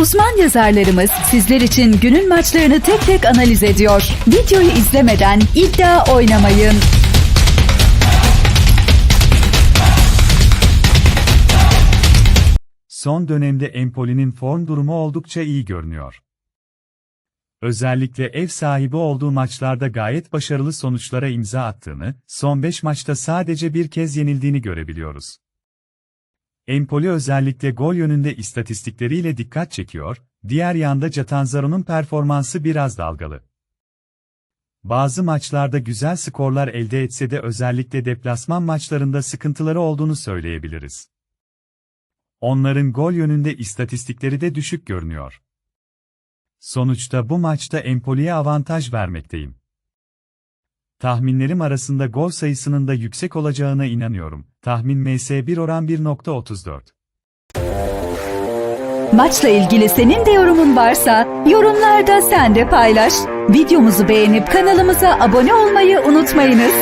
Uzman yazarlarımız sizler için günün maçlarını tek tek analiz ediyor. Videoyu izlemeden iddia oynamayın. Son dönemde Empoli'nin form durumu oldukça iyi görünüyor. Özellikle ev sahibi olduğu maçlarda gayet başarılı sonuçlara imza attığını, son 5 maçta sadece bir kez yenildiğini görebiliyoruz. Empoli özellikle gol yönünde istatistikleriyle dikkat çekiyor, diğer yanda Catanzaro'nun performansı biraz dalgalı. Bazı maçlarda güzel skorlar elde etse de özellikle deplasman maçlarında sıkıntıları olduğunu söyleyebiliriz. Onların gol yönünde istatistikleri de düşük görünüyor. Sonuçta bu maçta Empoli'ye avantaj vermekteyim. Tahminlerim arasında gol sayısının da yüksek olacağına inanıyorum. Tahmin MS1 oran 1.34. Maçla ilgili senin de yorumun varsa yorumlarda sen de paylaş. Videomuzu beğenip kanalımıza abone olmayı unutmayınız.